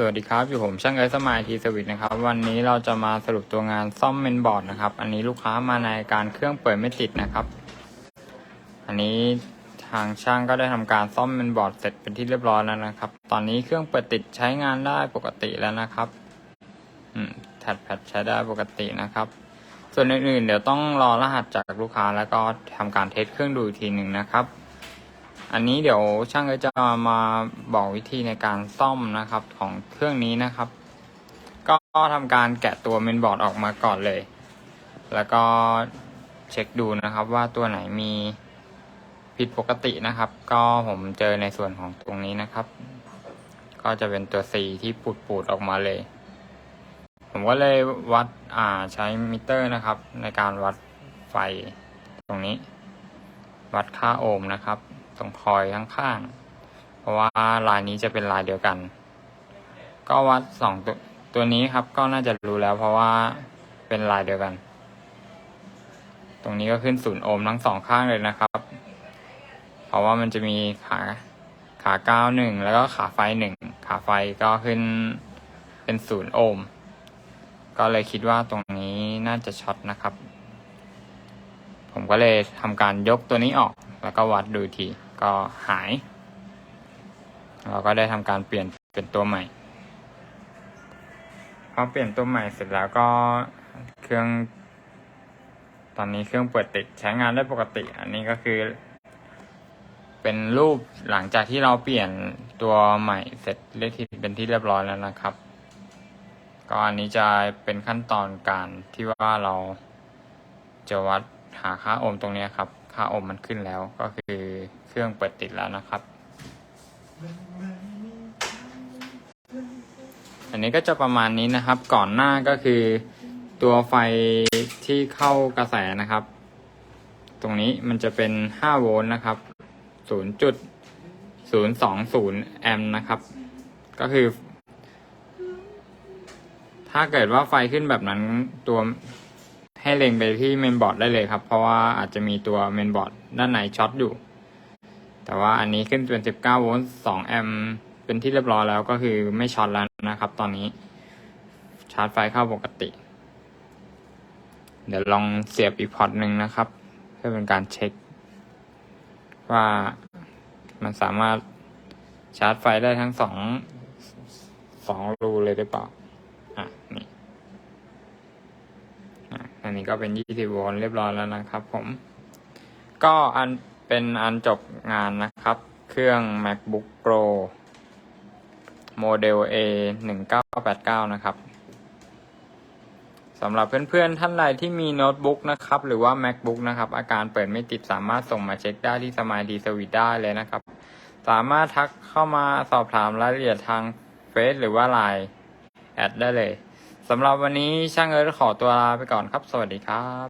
สวัสดีครับ อยู่ผมช่างเอิร์ธสมายทีสวิตนะครับ วันนี้เราจะมาสรุปตัวงานซ่อมเมนบอร์ดนะครับ อันนี้ลูกค้ามาในการเครื่องเปิดไม่ติดนะครับ อันนี้ทางช่างก็ได้ทำการซ่อมเมนบอร์ดเสร็จเป็นที่เรียบร้อยแล้วนะครับ ตอนนี้เครื่องเปิดติดใช้งานได้ปกติแล้วนะครับอืมแท็ดแพดใช้ได้ปกตินะครับ ส่วนอื่นๆ เดี๋ยวต้องรอรหัสจากลูกค้าแล้วก็ทำการเทสเครื่องดูอีกทีหนึ่งนะครับ อันนี้เดี๋ยวช่างก็จะมาบอกวิธีในการซ่อมนะครับของเครื่องนี้นะครับ ก็ทำการแกะตัวเมนบอร์ดออกมาก่อนเลย แล้วก็เช็คดูนะครับว่าตัวไหนมีผิดปกตินะครับ ก็ผมเจอในส่วนของตรงนี้นะครับ ก็จะเป็นตัว C ที่ปูดปูดๆออกมาเลย ผมก็เลยวัดอ่าใช้มิเตอร์นะครับ ในการวัดไฟตรงนี้ วัดค่าโอห์มนะครับ ตรงคอยข้างๆ เพราะว่าลายนี้จะเป็นลายเดียวกัน ก็วัดสองตัวตัวนี้ครับก็น่าจะรู้แล้วเพราะว่าเป็นลายเดียวกัน ตรงนี้ก็ขึ้นศูนย์โอห์มทั้งสองข้างเลยนะครับ เพราะว่ามันจะมีขาขาเก้าหนึ่งแล้วก็ขาไฟหนึ่งขาไฟก็ขึ้นเป็นศูนย์โอห์มก็เลยคิดว่าตรงนี้น่าจะช็อตนะครับ ผมก็เลยทำการยกตัวนี้ออกแล้วก็วัดดูที ก็หาย เราก็ได้ทำการเปลี่ยนเป็นตัวใหม่พอเปลี่ยนตัวใหม่เสร็จแล้วก็เครื่อง ตอนนี้เครื่องเปิดติดใช้งานได้ปกติ อันนี้ก็คือ เป็นรูปหลังจากที่เราเปลี่ยนตัวใหม่เสร็จเรียกทีเป็นที่เรียบร้อยแล้วนะครับก็อันนี้จะเป็นขั้นตอนการที่ว่าเราจะวัด หาค่าโอห์มตรงนี้ครับ ค่าโอห์มมันขึ้นแล้วก็คือเครื่องเปิดติดแล้วนะครับ อันนี้ก็จะประมาณนี้นะครับ ก่อนหน้าก็คือตัวไฟที่เข้ากระแสนะครับ ตรงนี้มันจะเป็น 5 โวลต์นะครับ 0.020 แอมป์นะครับ ก็คือ ถ้าเกิดว่าไฟขึ้นแบบนั้นตัว ให้เล็งไปที่เมนบอร์ดได้เลยครับ เพราะว่าอาจจะมีตัวเมนบอร์ดด้านในช็อตอยู่ แต่ว่าอันนี้ขึ้นเป็น 19 โวลต์ 2 แอมป์ เป็นที่เรียบร้อยแล้วก็คือไม่ช็อตแล้วนะครับ ตอนนี้ ชาร์จไฟเข้าปกติ เดี๋ยวลองเสียบอีกพอร์ตหนึ่งนะครับ เพื่อเป็นการเช็ค ว่ามันสามารถชาร์จไฟได้ทั้งสองสองรูเลยหรือเปล่า อะ นี่ อันนี้ก็เป็น 20 โวลต์เรียบร้อยแล้วนะครับผม ก็อันเป็นอันจบงานนะครับ เครื่อง MacBook Pro โมเดล A 1989นะครับสำหรับเพื่อนๆ ท่านใดที่มีโน้ตบุ๊กนะครับ หรือว่า MacBook นะครับ อาการเปิดไม่ติดสามารถส่งมาเช็คได้ที่สมายดีสวิตได้เลยนะครับ สามารถทักเข้ามาสอบถามรายละเอียดทางเฟซหรือว่าไลน์แอดได้เลย สำหรับวันนี้ช่างเอิร์ธขอตัวลาไปก่อนครับ สวัสดีครับ